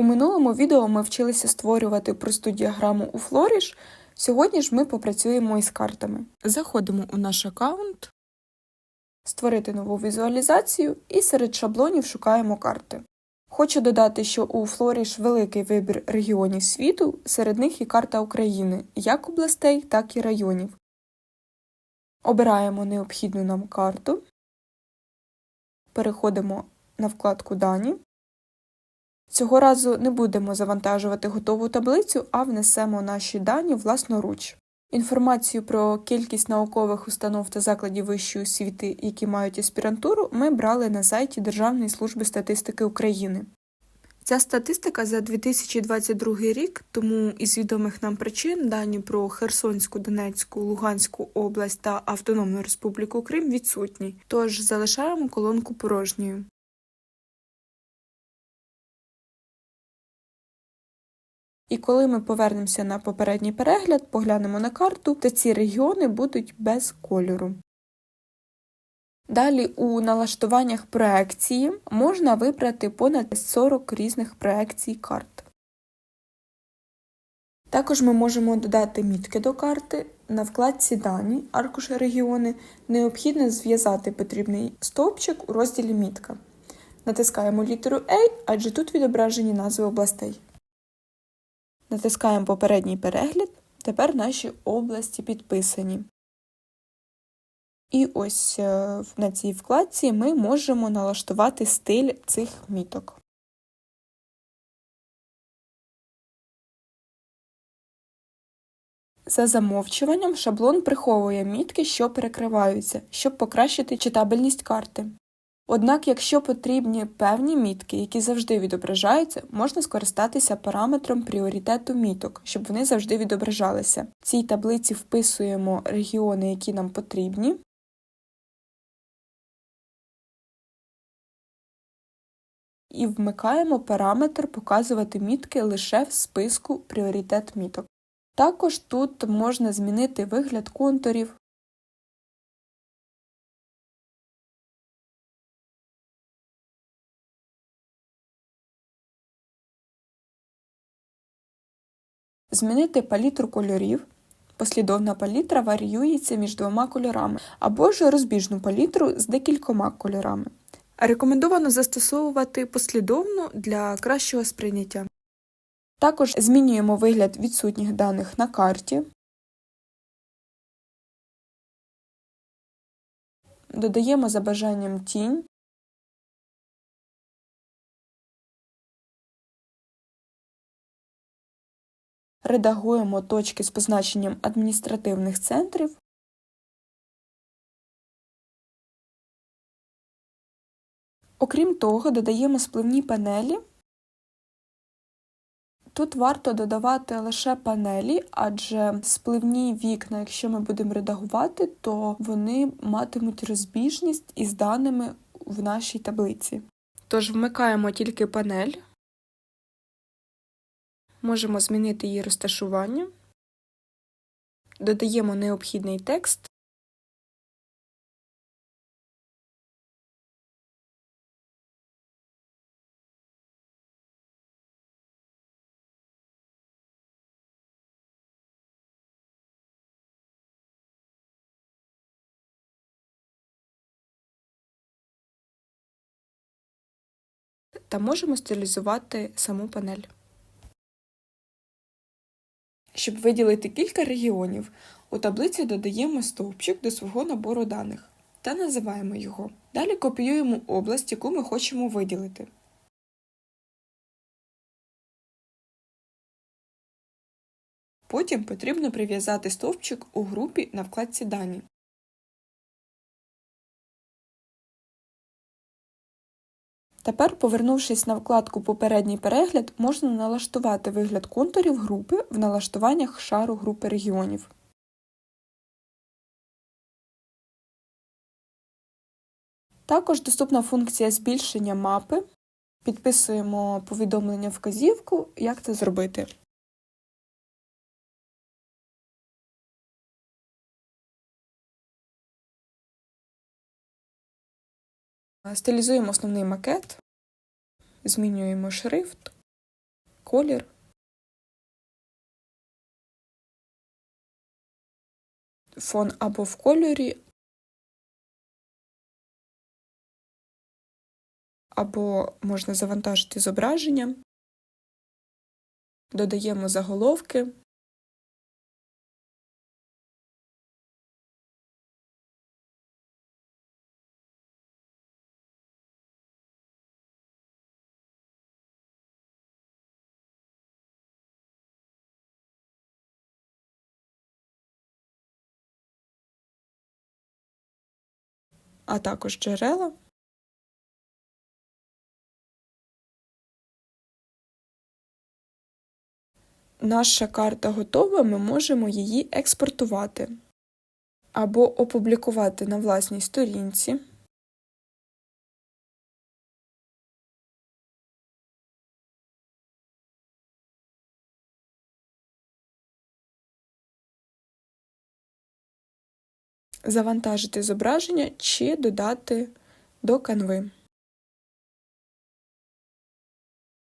У минулому відео ми вчилися створювати просту діаграму у Flourish. Сьогодні ж ми попрацюємо із картами. Заходимо у наш аккаунт, створити нову візуалізацію і серед шаблонів шукаємо карти. Хочу додати, що у Flourish великий вибір регіонів світу, серед них і карта України, як областей, так і районів. Обираємо необхідну нам карту, переходимо на вкладку Дані. Цього разу не будемо завантажувати готову таблицю, а внесемо наші дані власноруч. Інформацію про кількість наукових установ та закладів вищої освіти, які мають аспірантуру, ми брали на сайті Державної служби статистики України. Ця статистика за 2022 рік, тому із відомих нам причин дані про Херсонську, Донецьку, Луганську область та Автономну Республіку Крим відсутні, тож залишаємо колонку порожньою. І коли ми повернемося на попередній перегляд, поглянемо на карту, то ці регіони будуть без кольору. Далі у налаштуваннях проекції можна вибрати понад 40 різних проекцій карт. Також ми можемо додати мітки до карти. На вкладці Дані, аркуші регіони необхідно зв'язати потрібний стовпчик у розділі Мітка. Натискаємо літеру A, адже тут відображені назви областей. Натискаємо попередній перегляд. Тепер наші області підписані. І ось е, на цій вкладці ми можемо налаштувати стиль цих міток. За замовчуванням шаблон приховує мітки, що перекриваються, щоб покращити читабельність карти. Однак, якщо потрібні певні мітки, які завжди відображаються, можна скористатися параметром пріоритету міток, щоб вони завжди відображалися. В цій таблиці вписуємо регіони, які нам потрібні. І вмикаємо параметр показувати мітки лише в списку пріоритет міток. Також тут можна змінити вигляд контурів, Змінити палітру кольорів. Послідовна палітра варіюється між двома кольорами або ж розбіжну палітру з декількома кольорами. Рекомендовано застосовувати послідовну для кращого сприйняття. Також змінюємо вигляд відсутніх даних на карті. Додаємо за бажанням тінь. Редагуємо точки з позначенням адміністративних центрів. Окрім того, додаємо спливні панелі. Тут варто додавати лише панелі, адже спливні вікна, якщо ми будемо редагувати, то вони матимуть розбіжність із даними в нашій таблиці. Тож вмикаємо тільки панель. Можемо змінити її розташування, додаємо необхідний текст. Та можемо стилізувати саму панель. Щоб виділити кілька регіонів, у таблиці додаємо стовпчик до свого набору даних та називаємо його. Далі копіюємо область, яку ми хочемо виділити. Потім потрібно прив'язати стовпчик у групі на вкладці Дані. Тепер, повернувшись на вкладку Попередній перегляд, можна налаштувати вигляд контурів групи в налаштуваннях шару групи регіонів. Також доступна функція збільшення мапи. Підписуємо повідомлення вказівку, як це зробити. Стилізуємо основний макет, змінюємо шрифт. колір. Фон або в кольорі, або можна завантажити зображення. Додаємо заголовки. А також джерела. Наша карта готова, ми можемо її експортувати або опублікувати на власній сторінці. Завантажити зображення чи додати до канви.